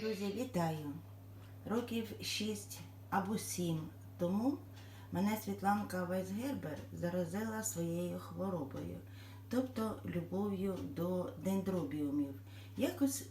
Друзі, вітаю! Років 6 або 7 тому мене Світланка Вайсгербер заразила своєю хворобою, тобто любов'ю до дендробіумів. Якось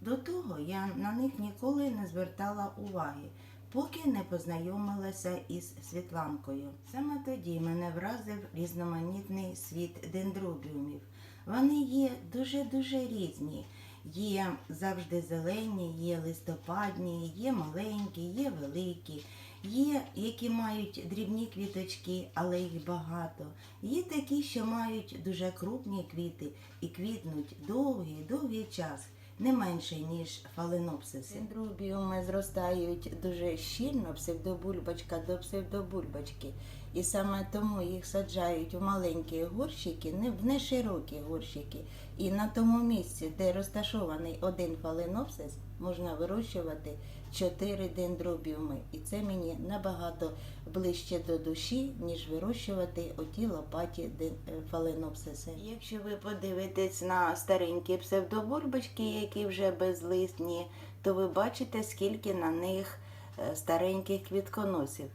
до того я на них ніколи не звертала уваги, поки не познайомилася із Світланкою. Саме тоді мене вразив різноманітний світ дендробіумів. Вони є дуже-дуже різні. Є завжди зелені, є листопадні, є маленькі, є великі, є, які мають дрібні квіточки, але їх багато. Є такі, що мають дуже крупні квіти і квітнуть довгий, довгий час, не менше, ніж фаленопсиси. Дендробіуми зростають дуже щільно, псевдобульбочка до псевдобульбочки. І саме тому їх саджають у маленькі горщики, не в неширокі горщики. І на тому місці, де розташований один фаленопсис, можна вирощувати чотири дендробіуми. І це мені набагато ближче до душі, ніж вирощувати оті лопаті е, фаленопсиси. Якщо ви подивитесь на старенькі псевдобульбочки, які вже безлисні, то ви бачите, скільки на них е, стареньких квітконосів.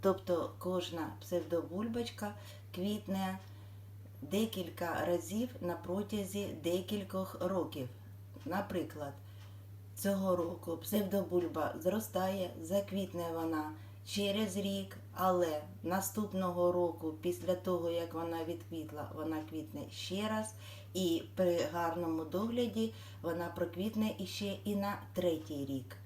Тобто кожна псевдобульбочка квітне декілька разів на протязі декількох років. Наприклад, цього року псевдобульба зростає, заквітне вона через рік, але наступного року, після того як вона відквітла, вона квітне ще раз, і при гарному догляді вона проквітне іще і на третій рік.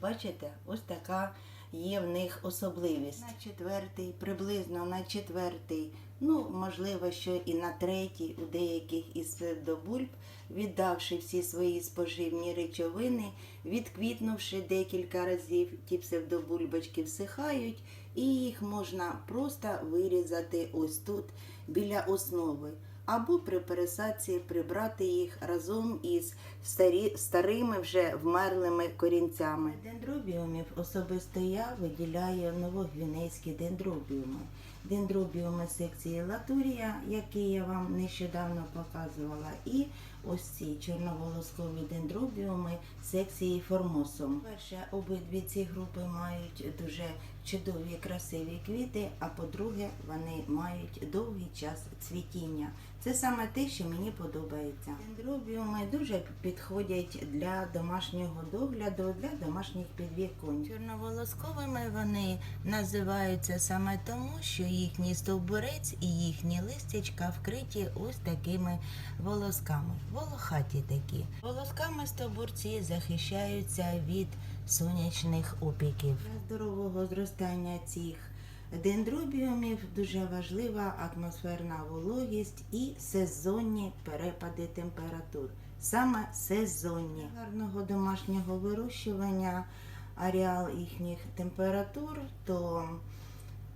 Бачите, ось така є в них особливість. На четвертий, приблизно на четвертий, ну можливо, що і на третій у деяких із псевдобульб, віддавши всі свої споживні речовини, відквітнувши декілька разів, ті псевдобульбочки всихають, і їх можна просто вирізати ось тут біля основи. Або при пересадці прибрати їх разом із старі, старими вже вмерлими корінцями. Дендробіумів особисто я виділяю новогвінейські дендробіуми. Дендробіуми секції Латурія, які я вам нещодавно показувала, і ось ці чорноволоскові дендробіуми секції Формосум. Перше, обидві ці групи мають дуже чудові красиві квіти, а по-друге, вони мають довгий час цвітіння. Це саме те, що мені подобається. Дендробіуми дуже підходять для домашнього догляду, для домашніх підвіконь. Чорноволосковими вони називаються саме тому, що їхній стовбурець і їхні листячка вкриті ось такими волосками. Волохаті такі. Волосками стовбурці захищаються від сонячних опіків. Здорового зростання цих дендробіумів дуже важлива атмосферна вологість і сезонні перепади температур. Саме сезонні гарного домашнього вирощування ареал їхніх температур, то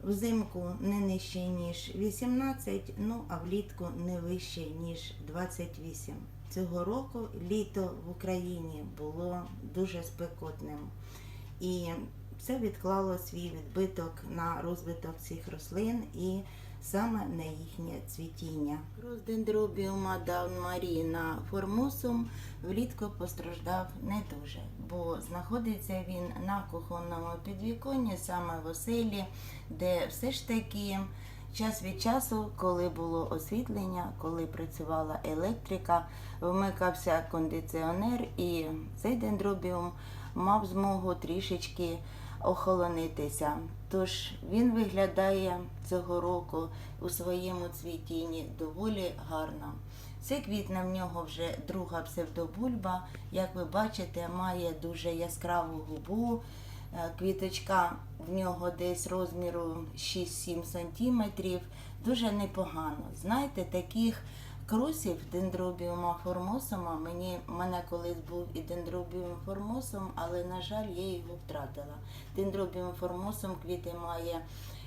взимку не нижче ніж 18, ну а влітку не вище ніж 28. Цього року літо в Україні було дуже спекотним. І це відклало свій відбиток на розвиток цих рослин і саме на їхнє цвітіння. Роздендробіума даунмаріна формусум влітку постраждав не дуже, бо знаходиться він на кухонному підвіконні, саме в оселі, де все ж таки час від часу, коли було освітлення, коли працювала електрика, вмикався кондиціонер, і цей дендробіум мав змогу трішечки охолонитися. Тож він виглядає цього року у своєму цвітінні доволі гарно. Це квітне в нього вже друга псевдобульба. Як ви бачите, має дуже яскраву губу. Е, Квіточка в нього десь розміру 6-7 сантиметрів. Дуже непогано. Знаєте, таких кросів дендробіума формосума. Мені мене колись був і дендробіум формосум, але на жаль, я його втратила. Дендробіум формосум квіти має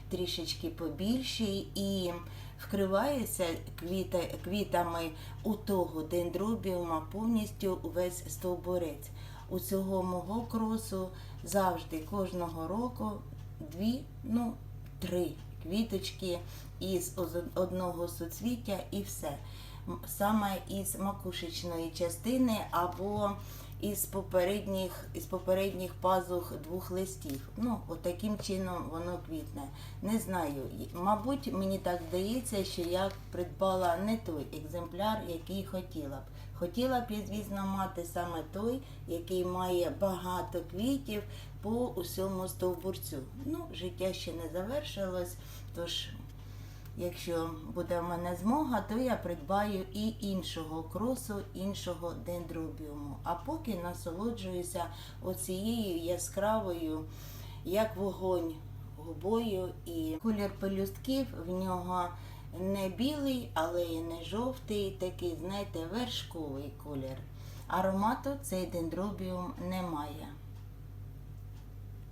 трішечки побільші і вкривається квіта, квітами у того дендробіума повністю увесь стовбурець. У цього мого кросу завжди кожного року дві, ну три квіточки із одного суцвіття і все. Саме із макушечної частини або із попередніх, із попередніх пазух двох листів. Ну, от чином воно квітне. Не знаю. Мабуть, мені так здається, що я придбала не той екземпляр, який хотіла б. Хотіла б звісно, мати саме той, який має багато квітів по усьому стовбурцю. Ну, життя ще не завершилось, тож Якщо буде в мене змога, то я придбаю і іншого кросу, іншого дендробіуму. А поки насолоджуюся оцією яскравою, як вогонь губою, і колір пелюстків в нього не білий, але і не жовтий, такий, знаєте, вершковий колір. Аромату цей дендробіум не має.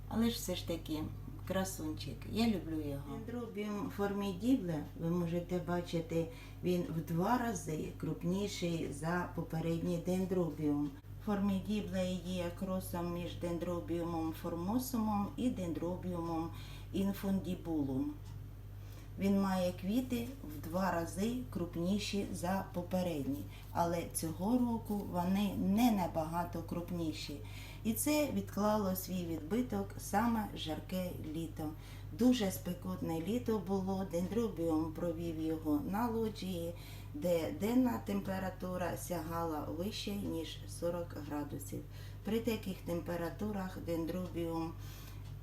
Але ж все ж таки красунчик. Я люблю його. Дендробіум формідібле, ви можете бачити, він в два рази крупніший за попередній дендробіум. Формідібле є кросом між дендробіумом формосумом і дендробіумом інфундібулум. Він має квіти в два рази крупніші за попередні, але цього року вони не набагато крупніші. І це відклало свій відбиток саме жарке літо. Дуже спекотне літо було. Дендробіум провів його на лоджії, де денна температура сягала вище ніж 40 градусів. При таких температурах дендробіум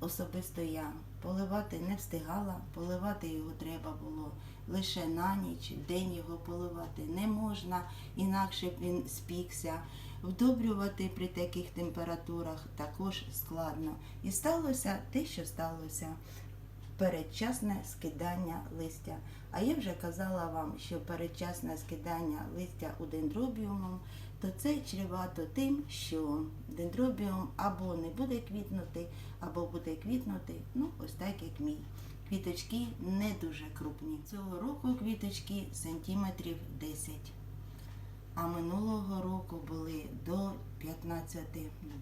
особисто я поливати не встигала, поливати його треба було лише на ніч, день його поливати не можна, інакше б він спікся. Вдобрювати при таких температурах також складно. І сталося те, що сталося. Передчасне скидання листя. А я вже казала вам, що передчасне скидання листя у дендробіумом, то це чревато тим, що дендробіум або не буде квітнути, або буде квітнути, ну ось так як мій. Квіточки не дуже крупні. Цього року квіточки сантиметрів 10. А минулого року були до 15.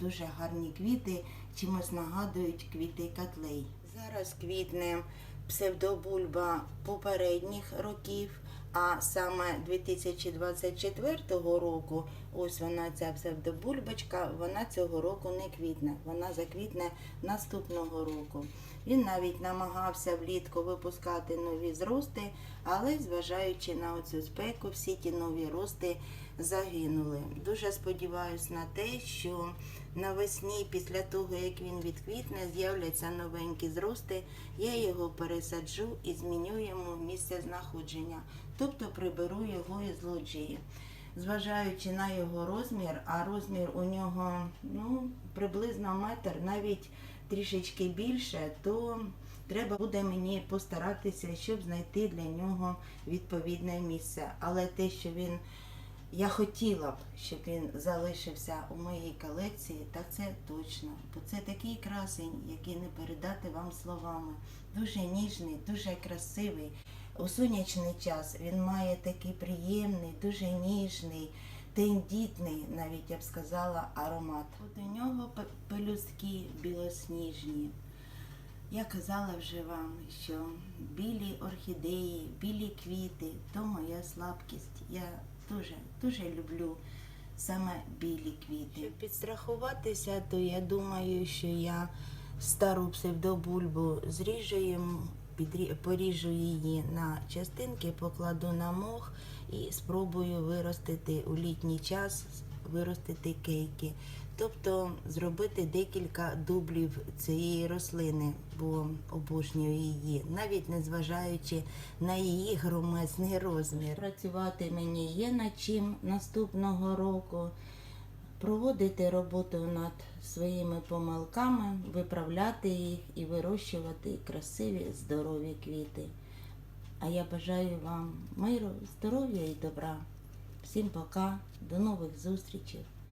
Дуже гарні квіти, чимось нагадують квіти котлей. Зараз квітне псевдобульба попередніх років, а саме 2024 року, ось вона ця псевдобульбочка, вона цього року не квітне, вона заквітне наступного року. Він навіть намагався влітку випускати нові зрости, але зважаючи на оцю спеку, всі ті нові рости загинули. Дуже сподіваюся на те, що навесні, після того як він відквітне, з'являться новенькі зрости. Я його пересаджу і зміню йому місце знаходження, тобто приберу його із лоджії. Зважаючи на його розмір, а розмір у нього ну, приблизно метр, навіть трішечки більше, то треба буде мені постаратися, щоб знайти для нього відповідне місце. Але те, що він я хотіла б, щоб він залишився у моїй колекції, так це точно. Бо це такий красень, який не передати вам словами. Дуже ніжний, дуже красивий. У сонячний час він має такий приємний, дуже ніжний, тендітний, навіть я б сказала, аромат. От у нього пелюстки білосніжні. Я казала вже вам, що білі орхідеї, білі квіти то моя слабкість. Я дуже, дуже люблю саме білі квіти. Щоб підстрахуватися, то я думаю, що я стару псевдобульбу зріжу їм, поріжу її на частинки, покладу на мох і спробую виростити у літній час, виростити кейки. Тобто зробити декілька дублів цієї рослини, бо обожнюю її, навіть не зважаючи на її громезний розмір. Працювати мені є над чим наступного року, проводити роботу над своїми помилками, виправляти їх і вирощувати красиві, здорові квіти. А я бажаю вам миру, здоров'я і добра. Всім пока, до нових зустрічей.